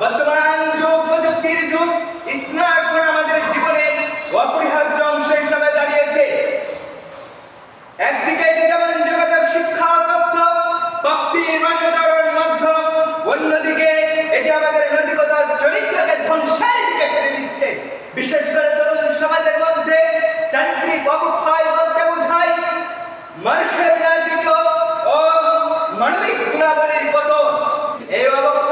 বর্তমান যুগ, প্রযুক্তির যুগ, স্মার্টফোন আমাদের জীবনের অপরিহার্য অংশ হিসাবে দাঁড়িয়েছে। একদিকে যেমন যোগাযোগ শিক্ষা, তথ্য, ভক্তির অসাধারণ মাধ্যম, অন্যদিকে এটি আমাদের নৈতিকতার চরিত্রকে ধ্বংসের দিকে ফেলে দিচ্ছে। বিশেষ করে তরুণ সমাজের মধ্যে চারিত্রিক অবক্ষয় বলতে বোঝায়, মানুষের নৈতিক ও মানবিক গুণাবলীর পতন। এই অবক্ষয়ে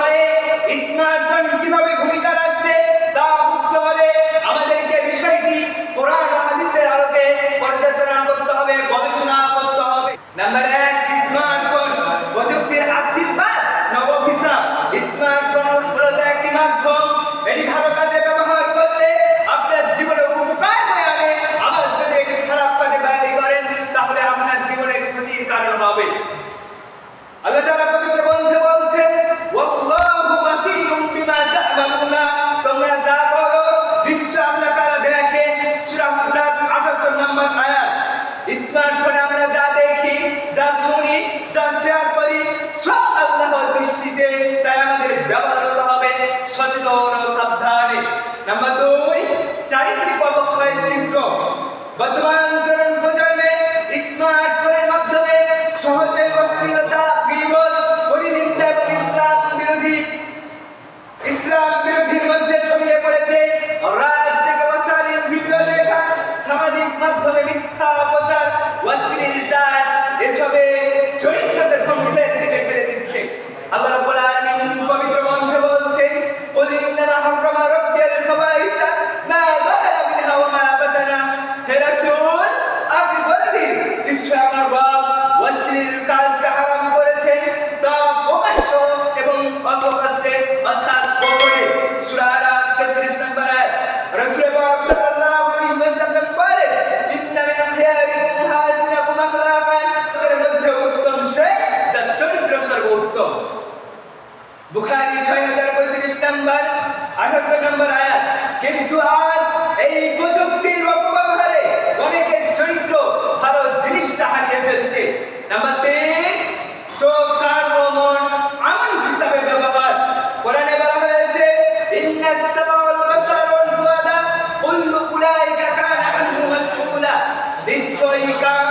স্মার্টফোন কীভাবে ভূমিকা রাখছে তা বুঝতে হলে আমাদেরকে বিষয়টি কোরআন হাদিসের আলোকে পর্যালোচনা করতে হবে, গবেষণা করতে হবে। নাম্বার এক স্মার্টফোন প্রযুক্তির আশীর্বাদ, নব অভিশাপ স্মার্টফোন মূলত একটি মাধ্যম। এটি ভালো কাজে ব্যবহার করলে আপনার জীবনে উপকার হয়ে আনে আবার যদি এটি খারাপ কাজে ব্যয় করেন, তাহলে আপনার জীবনে ক্ষতির কারণ হবে। আল্লাহ তাআলা পবিত্র গ্রন্থে তোমরা যা করো, নিশ্চয় আল্লাহ তাআলা দেখে সূরা হুজরাত 78 নম্বর আয়াত। স্মার্টফোনে আমরা যা দেখি, যা শুনি, যা শেয়ার করি তাই আমাদের ব্যবহার হতে হবে সচেতন ও সাবধানে। দুই, চারিত্রিক অবক্ষয়ের চিত্র। বর্তমান তরুণ প্রজন্মে স্মার্টফোনের সর্বোত্তম বুখারী 6035 নম্বর 78 নম্বর আয়াত, কিন্তু আজ এই প্রযুক্তির অপব্যবহারে অনেকের চরিত্র ভালো জিনিসটা হারিয়ে ফেলছে। নাম্বার তিন, চোখ, কান ও মন আমানত হিসাবে ব্যবহার। কোরআনে বলা হয়েছে ইন্নাস সামা নিশ্চয়ই কান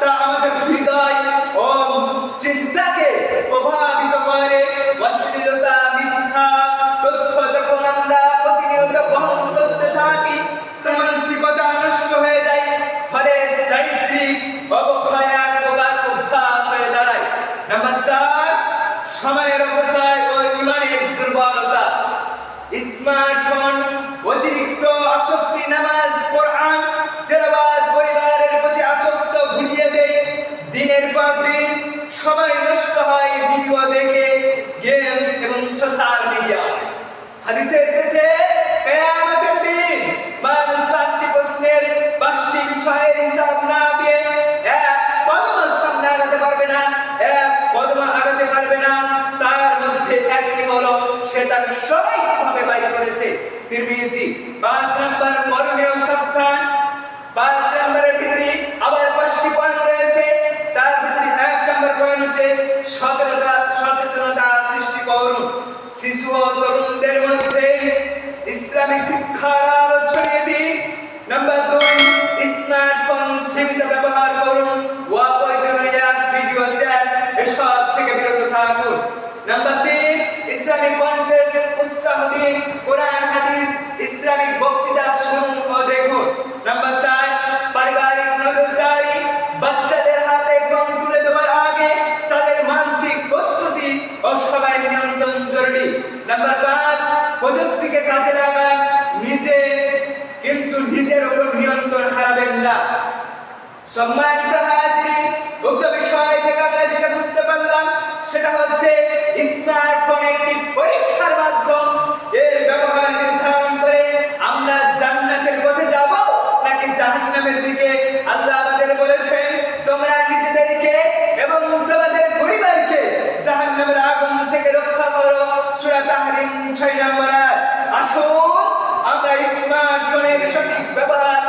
তা আমাদের হৃদয় ও চিন্তাকে প্রভাবিত করে। অশ্লীলতা, মিথ্যা তথ্য যখন আমরা প্রতিনিয়ত বহন করতে থাকি তার মানসিকতা নষ্ট হয়ে যায়। ফলে চারিত্রিক অবক্ষয় এক প্রকার অভ্যাস হয়ে দাঁড়ায়। নাম্বার চার, সময়ের অপচয় ও ইমানের দুর্বলতা। স্মার্টফোন অতিরিক্ত আসক্তি, নামাজ, কোরআন হাদিসে এসেছে কিয়ামতের দিন। মানুষ পাঁচটি প্রশ্নের, পাঁচটি বিষয়ের হিসাব না দিয়ে এক কদম সামনে আগাতে পারবে না, এক কদম আগাতে পারবে না। তার মধ্যে একটি হলো সে তার কীভাবে বাই করেছে? তিরমিজি, পাঁচ নাম্বার করণীয় সাবধান। পাঁচ নাম্বারের ভিতরে নাম্বার তিন ইসলামিক কন্টেন্ট উৎসাহ দিন কোরআন হাদিস ইসলামিক বক্তৃতা শুনুন ও দেখুন। নাম্বার চার, পারিবারিক নজরদারি, বাচ্চাদের হাতে ফোন তুলে দেওয়ার আগে তাদের মানসিক প্রস্তুতি ও সবাই নিয়ন্ত্রণ জরুরি। নাম্বার পাঁচ, প্রযুক্তিকে কাজে লাগান, নিজে কিন্তু নিজের উপর নিয়ন্ত্রণ হারাবেন না। সম্মানিত হাজিরিন, উক্ত বিষয় থেকে আমরা যেটা বুঝতে পারলাম, সেটা হচ্ছে পৃথিবীতে আল্লাহ আমাদের বলেছেন, তোমরা নিজেদেরকে এবং তোমাদের পরিবারকে জাহান্নামের আগুন থেকে রক্ষা করো। সূরা তাহরিম 6 নম্বর আসুন, আমরা স্মার্টফোনের সঠিক ব্যবহার